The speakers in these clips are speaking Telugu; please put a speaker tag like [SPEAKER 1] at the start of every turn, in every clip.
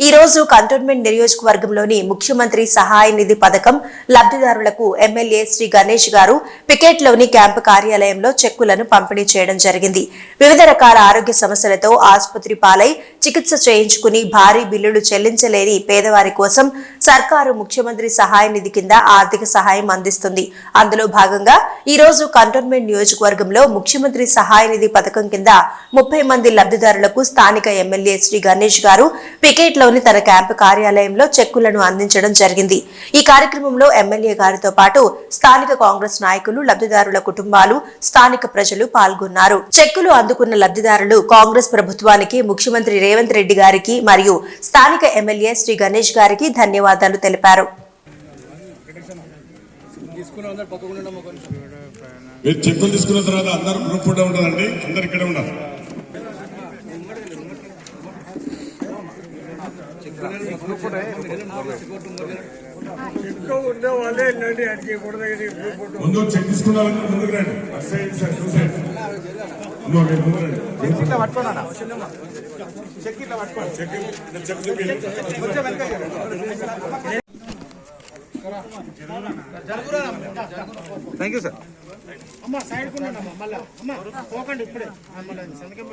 [SPEAKER 1] ఈ రోజు కంటోన్మెంట్ నియోజకవర్గంలోని ముఖ్యమంత్రి సహాయ నిధి పథకం లబ్ధిదారులకు ఎమ్మెల్యే శ్రీ గణేష్ గారు పికెట్లోని క్యాంపు కార్యాలయంలో చెక్కులను పంపిణీ చేయడం జరిగింది. వివిధ రకాల ఆరోగ్య సమస్యలతో ఆసుపత్రి పాలై చికిత్స చేయించుకుని భారీ బిల్లులు చెల్లించలేని పేదవారి కోసం సర్కారు ముఖ్యమంత్రి సహాయ నిధి కింద ఆర్థిక సహాయం అందిస్తుంది. అందులో భాగంగా ఈ రోజు కంటోన్మెంట్ నియోజకవర్గంలో ముఖ్యమంత్రి సహాయ నిధి పథకం కింద ముప్పై మంది లబ్ధిదారులకు స్థానిక ఎమ్మెల్యే శ్రీ గణేష్ గారు లోని తన క్యాంపు కార్యాలయంలో చెక్కులను అందించడం జరిగింది. ఈ కార్యక్రమంలో ఎమ్మెల్యే గారితో పాటు స్థానిక కాంగ్రెస్ నాయకులు లబ్ధిదారుల కుటుంబాలు స్థానిక ప్రజలు పాల్గొన్నారు. చెక్కులు అందుకున్న లబ్ధిదారులు కాంగ్రెస్ ప్రభుత్వానికి ముఖ్యమంత్రి రేవంత్ రెడ్డి గారికి మరియు స్థానిక ఎమ్మెల్యే శ్రీ గణేష్ గారికి ధన్యవాదాలు తెలిపారు.
[SPEAKER 2] మీరు చెక్కులు తీసుకున్న తర్వాత అందరు గ్రూప్ ఫోటో ఉంటుందండి. అందరు ఇక్కడ ఉండాలి
[SPEAKER 3] ఇంకా ఉండే వాళ్ళే వెళ్ళండి అడిగి కూడా
[SPEAKER 2] ముందు చెక్ తీసుకున్న వాళ్ళని ముందుకు రండి. అటు side two side
[SPEAKER 4] thank you sir
[SPEAKER 3] అమ్మ సైడ్ మళ్ళా. అమ్మ పోకండి ఇప్పుడే. మళ్ళా సంతకం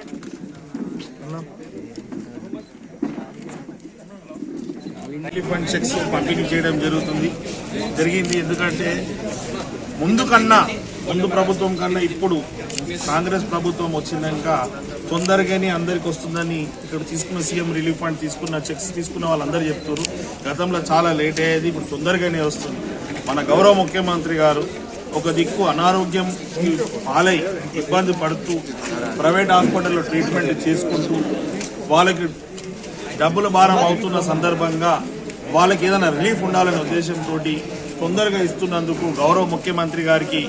[SPEAKER 5] ఎలిఫెంట్ చెక్స్ పంపిణీ చేయడం జరుగుతుంది. జరిగింది ఎందుకంటే ముందు కన్నా ముందు ప్రభుత్వం కన్నా ఇప్పుడు కాంగ్రెస్ ప్రభుత్వం వచ్చినాక తొందరగానే అందరికి వస్తుందని ఇక్కడ తీసుకున్న సీఎం రిలీఫ్ ఫండ్ తీసుకున్న చెక్స్ తీసుకున్న వాళ్ళందరూ చెప్తారు గతంలో చాలా లేట్ అయ్యేది ఇప్పుడు తొందరగానే వస్తుంది. మన గౌరవ ముఖ్యమంత్రి గారు ఒక దిక్కు అనారోగ్యం పాలై ఇబ్బంది పడుతూ ప్రైవేట్ హాస్పిటల్లో ట్రీట్మెంట్ చేసుకుంటూ వాళ్ళకి డబ్బుల భారం అవుతున్న సందర్భంగా వాళ్ళకి ఏదైనా రిలీఫ్ ఉండాలనే ఉద్దేశంతో తొందరగా ఇస్తున్నందుకు గౌరవ ముఖ్యమంత్రి గారికి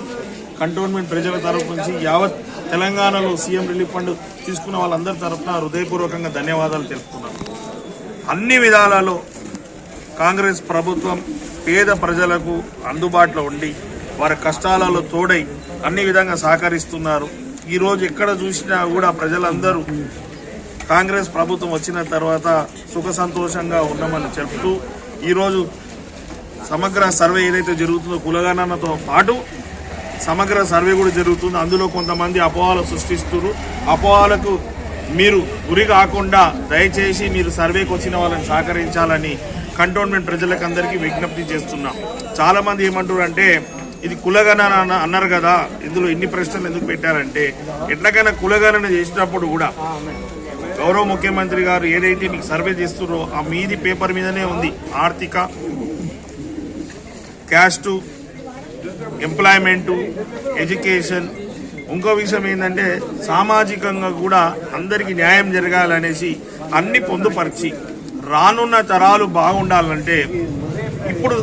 [SPEAKER 5] కంటోన్మెంట్ ప్రజల తరపు నుంచి యావత్ తెలంగాణలో సీఎం రిలీఫ్ ఫండ్ తీసుకున్న వాళ్ళందరి తరఫున హృదయపూర్వకంగా ధన్యవాదాలు తెలుపుతున్నాను అన్ని విధాలలో కాంగ్రెస్ ప్రభుత్వం పేద ప్రజలకు అందుబాటులో ఉండి వారి కష్టాలలో తోడై అన్ని విధంగా సహకరిస్తున్నారు. ఈరోజు ఎక్కడ చూసినా కూడా ప్రజలందరూ కాంగ్రెస్ ప్రభుత్వం వచ్చిన తర్వాత సుఖ సంతోషంగా ఉన్నామని చెప్తూ ఈరోజు సమగ్ర సర్వే ఏదైతే జరుగుతుందో కులగణనతో పాటు సమగ్ర సర్వే కూడా జరుగుతుంది. అందులో కొంతమంది అపోహలు సృష్టిస్తున్నారు. అపోహలకు మీరు గురి కాకుండా దయచేసి మీరు సర్వేకి వచ్చిన వాళ్ళని సహకరించాలని కంటోన్మెంట్ ప్రజలకు అందరికీ విజ్ఞప్తి చేస్తున్నాం. చాలామంది ఏమంటారు అంటే ఇది కులగణన అన్నారు కదా ఇందులో ఎన్ని ప్రశ్నలు ఎందుకు పెట్టారంటే ఎట్లకైనా కులగణన చేసినప్పుడు కూడా గౌరవ ముఖ్యమంత్రి గారు ఏదైతే మీకు సర్వే చేస్తున్నారో ఆ మీది పేపర్ మీదనే ఉంది. ఆర్థిక క్యాస్టు ఎంప్లాయ్మెంటు ఎడ్యుకేషన్. ఇంకో విషయం ఏంటంటే సామాజికంగా కూడా అందరికీ న్యాయం జరగాలనేసి అన్ని పొందుపరిచి రానున్న తరాలు బాగుండాలంటే ఇప్పుడు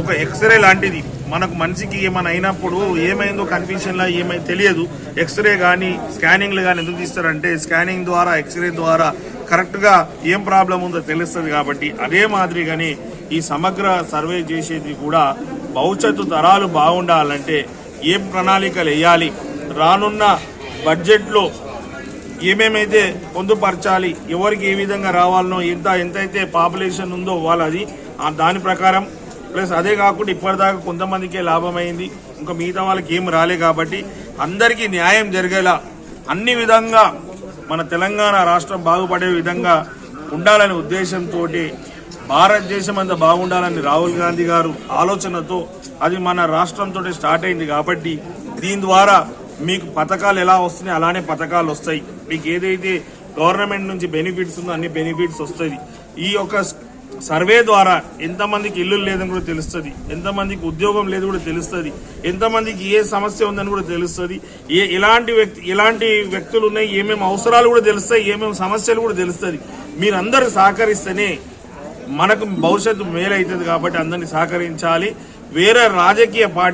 [SPEAKER 5] ఒక ఎక్స్రే లాంటిది. మనకు మనిషికి ఏమైనా అయినప్పుడు ఏమైందో కన్ఫ్యూషన్లా ఏమై తెలియదు. ఎక్స్రే కానీ స్కానింగ్లు కానీ ఎందుకు తీస్తారంటే స్కానింగ్ ద్వారా ఎక్స్రే ద్వారా కరెక్ట్గా ఏం ప్రాబ్లం ఉందో తెలుస్తుంది కాబట్టి అదే మాదిరిగానే ఈ సమగ్ర సర్వే చేసేది కూడా భవిష్యత్తు తరాలు బాగుండాలంటే ఏం ప్రణాళికలు వేయాలి? రానున్న బడ్జెట్లో ఏమేమైతే పొందుపరచాలి? ఎవరికి ఏ విధంగా రావాలనో ఎంత ఎంతైతే పాపులేషన్ ఉందో వాళ్ళది ఆ దాని ప్రకారం ప్లస్ అదే కాకుండా ఇప్పటిదాకా కొంతమందికే లాభమైంది. ఇంకా మిగతా వాళ్ళకి ఏం రాలే కాబట్టి అందరికీ న్యాయం జరిగేలా అన్ని విధంగా మన తెలంగాణ రాష్ట్రం బాగుపడే విధంగా ఉండాలనే ఉద్దేశంతో భారతదేశం అంతా బాగుండాలని రాహుల్ గాంధీ గారు ఆలోచనతో అది మన రాష్ట్రంతో స్టార్ట్ అయింది కాబట్టి దీని ద్వారా మీకు పథకాలు ఎలా వస్తున్నాయి అలానే పథకాలు వస్తాయి. మీకు ఏదైతే గవర్నమెంట్ నుంచి బెనిఫిట్స్ ఉందో అన్ని బెనిఫిట్స్ వస్తుంది ఈ యొక్క సర్వే ద్వారా ఎంతమందికి ఇల్లు లేదని కూడా తెలుస్తుంది ఎంతమందికి ఉద్యోగం లేదు కూడా తెలుస్తుంది ఎంతమందికి ఏ సమస్య ఉందని కూడా తెలుస్తుంది ఏ ఎలాంటి వ్యక్తి ఎలాంటి వ్యక్తులు ఉన్నాయి ఏమేమి అవసరాలు కూడా తెలుస్తాయి ఏమేమి సమస్యలు కూడా తెలుస్తుంది. మీరందరూ సహకరిస్తేనే మనకు భవిష్యత్తు మేలవుతుంది కాబట్టి అందరినీ సహకరించాలి. వేరే రాజకీయ పార్టీ